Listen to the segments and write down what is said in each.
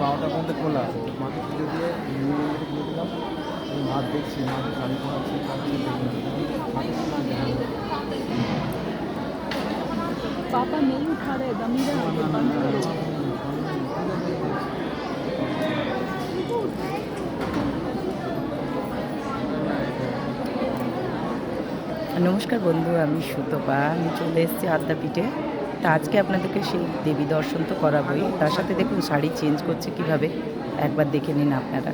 বারোটা পর্যন্ত খোলা মাকে পুজো দিয়ে নিয়ে খুলে দিলাম আমি ভাত দেখছি মাকে শাড়ি পরাচ্ছি খাচ্ছি মাকে पापा नहीं उठा रहे गमीरा নমস্কার বন্ধু, আমি সুতপা। আমি চলে এসেছি আদ্যাপীঠে। তা আজকে আপনাদেরকে সেই দেবী দর্শন তো করাবোই। তার সাথে দেখুন, শাড়ি চেঞ্জ করছে কীভাবে? একবার দেখে নিন আপনারা।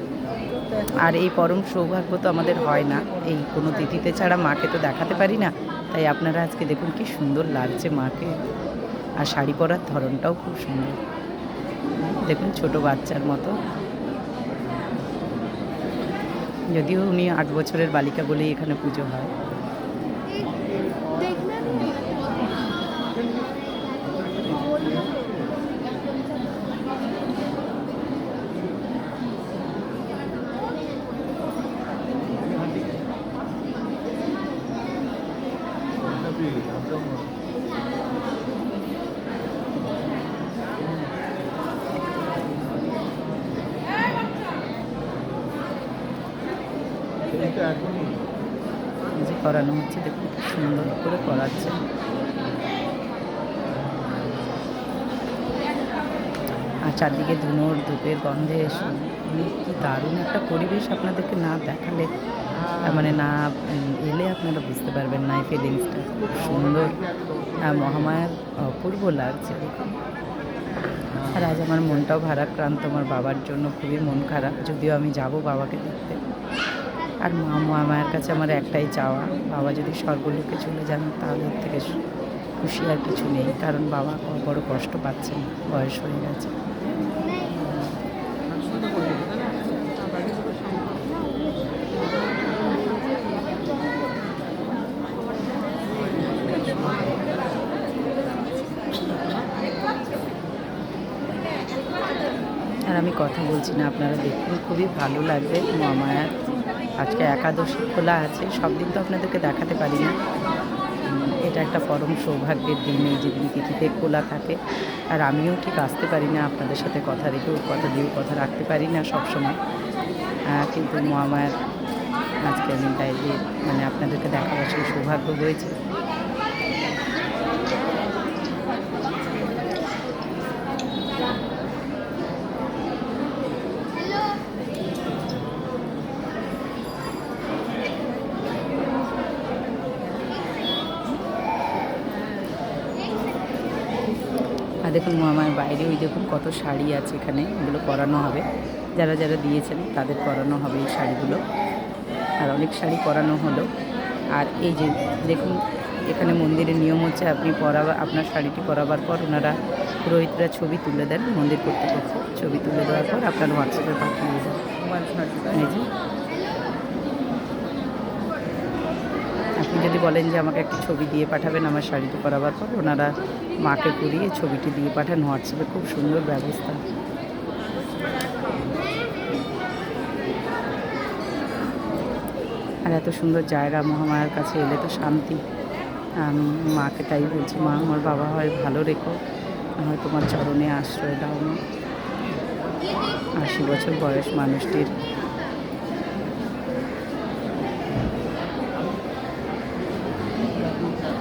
আর এই পরম সৌভাগ্য তো আমাদের হয় না। এই কোনো তিথিতে ছাড়া মাকে তো দেখাতে পারি না। তাই আপনারা আজকে দেখুন কি সুন্দর লাগছে মাকে। আর শাড়ি পরার ধরনটাও খুব সুন্দর। দেখুন, ছোট বাচ্চার মতো। যদিও উনি আট বছরের বালিকা বলেই এখানে পুজো হয় এখনই এই করানো হচ্ছে, দেখুন সুন্দর করে করাচ্ছে। আর চারদিকে ধুনোর, ধূপের গন্ধে মানে কি দারুণ একটা পরিবেশ আপনাদেরকে না দেখালে মানে না এলে আপনারা বুঝতে পারবেন না, এই ফিলিংসটা খুব সুন্দর। মহামায়ার অপূর্ব লাগছে। আর আজ আমার মনটাও ভারাক্রান্ত। আমার বাবার জন্য খুবই মন খারাপ। যদিও আমি যাব বাবাকে দেখতে। আর মা মামার কাছে আমার একটাই চাওয়া। বাবা যদি স্বর্গলোকে চলে যান, তাহলে এর থেকে খুশি আর কিছু নেই। কারণ বাবা বড় কষ্ট পাচ্ছেন। বয়স হয়ে গেছে। আর আমি কথা বলছি না, আপনারা দেখুন, খুবই ভালো লাগবে। মামায়ার আজকে একাদশী খোলা আছে, সব দিন তো আপনাদেরকে দেখাতে পারি না। এটা একটা পরম সৌভাগ্যের দিন এই যে দিন তিথিতে খোলা থাকে। আর আমিও ঠিক আসতে পারি না, আপনাদের সাথে কথা রেখেও কথা দিয়েও কথা রাখতে পারি না সবসময়। কিন্তু মহামায়ার আজকে আমি তাই মানে আপনাদেরকে দেখাবার সেই সৌভাগ্য হয়েছে দেখুন আমার বাইরে ওই দেখুন কত শাড়ি আছে এখানে, এগুলো পরানো হবে। যারা যারা দিয়েছেন, তাদের পরানো হবে এই শাড়িগুলো। আর অনেক শাড়ি পরানো হলো। আর এই যে দেখুন, এখানে মন্দিরের নিয়ম হচ্ছে আপনি পরাবা, আপনার শাড়িটি পরাবার পর ওনারা পুরোহিতরা ছবি তুলে দেন মন্দির কর্তৃপক্ষ। ছবি তুলে দেওয়ার পর আপনার হোয়াটসঅ্যাপে পাঠিয়ে দেন। এই যে আপনি যদি বলেন যে, আমাকে একটা ছবি দিয়ে পাঠাবেন, আমার শাড়িটি পরাবার পর। ওনারা মাকে পরিয়ে ছবিটি দিয়ে পাঠান হোয়াটসঅ্যাপে। খুব সুন্দর ব্যবস্থা। আর এত সুন্দর জায়গা মহামায়ার কাছে এলে তো শান্তি। আমি মাকে তাই বলছি, মা, আমার বাবা হয় ভালো রেখো হয় তোমার চরণে আশ্রয় দাও মা। আশি বছর বয়স মানুষটির।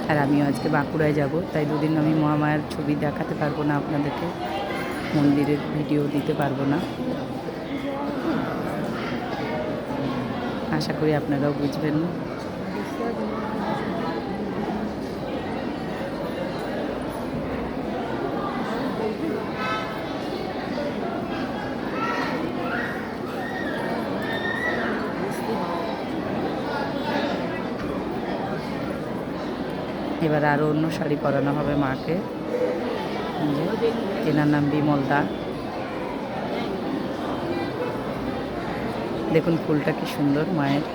আর আমিও আজকে বাঁকুড়ায় যাব। তাই দুদিন আমি মহামায়ার ছবি দেখাতে পারব না আপনাদেরকে। মন্দিরের ভিডিও দিতে পারব না। আশা করি আপনারাও বুঝবেন। এবার আরও অন্য শাড়ি পরানো হবে মাকে। এনার নাম বিমল দা দেখুন ফুলটা কি সুন্দর মায়ের।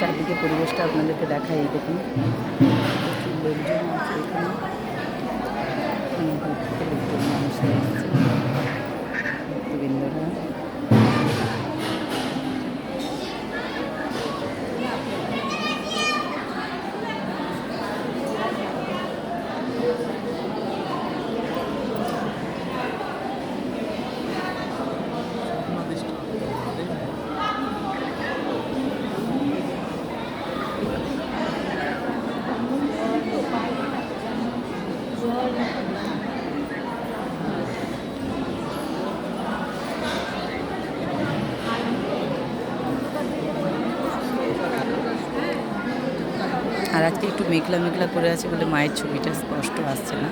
চারদিকে পরিবেশটা আপনাদেরকে দেখাই, দেখুন। লোকজন আছে এখানে অনেক দূর থেকে লোকজন মানুষরা এসেছে ভক্তবৃন্দরা আর আজকে একটু মেঘলা মেঘলা করে আছে বলে মায়ের ছবিটা স্পষ্ট আসছে না।